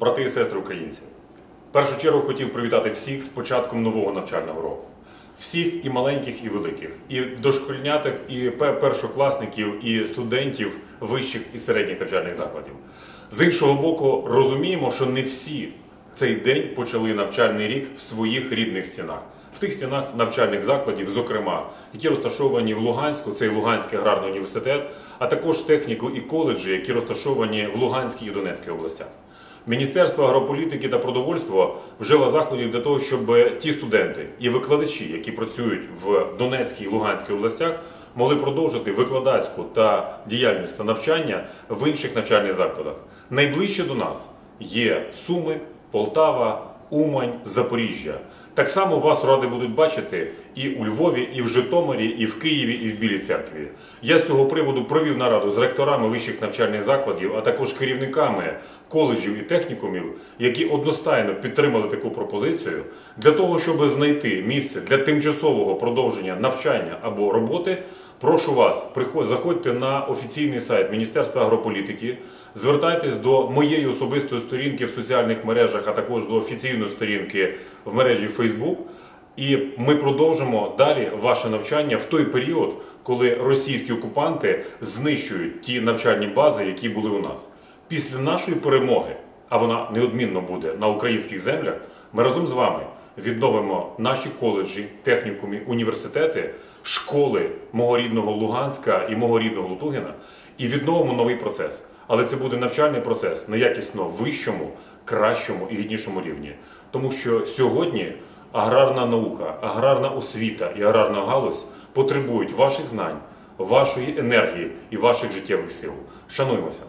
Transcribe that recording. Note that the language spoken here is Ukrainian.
брати і сестри українці. В першу чергу хотів привітати всіх з початком нового навчального року. Всіх і маленьких, і великих, і дошкільняток, і першокласників, і студентів вищих і середніх навчальних закладів. З іншого боку, розуміємо, що не всі цей день почали навчальний рік в своїх рідних стінах, в тих стінах навчальних закладів, зокрема, які розташовані в Луганську, це і Луганський аграрний університет, а також техніку і коледжі, які розташовані в Луганській і Донецькій областях. Міністерство агрополітики та продовольства вжило заходів для того, щоб ті студенти і викладачі, які працюють в Донецькій і Луганській областях, могли продовжити викладацьку та діяльність та навчання в інших навчальних закладах. Найближче до нас є Суми, Полтава, Умань, Запоріжжя. Так само вас ради будуть бачити і у Львові, і в Житомирі, і в Києві, і в Білій церкві. Я з цього приводу провів нараду з ректорами вищих навчальних закладів, а також керівниками коледжів і технікумів, які одностайно підтримали таку пропозицію для того, щоб знайти місце для тимчасового продовження навчання або роботи. Прошу вас, заходьте на офіційний сайт Міністерства агрополітики, звертайтесь до моєї особистої сторінки в соціальних мережах, а також до офіційної сторінки в мережі Facebook. І ми продовжимо далі ваше навчання в той період, коли російські окупанти знищують ті навчальні бази, які були у нас. Після нашої перемоги, а вона неодмінно буде на українських землях, ми разом з вами відновимо наші коледжі, технікуми, університети, школи мого рідного Луганська і мого рідного Лутугіна і відновимо новий процес. Але це буде навчальний процес на якісно вищому, кращому і гіднішому рівні. Тому що сьогодні аграрна наука, аграрна освіта і аграрна галузь потребують ваших знань, вашої енергії і ваших життєвих сил. Шануймося!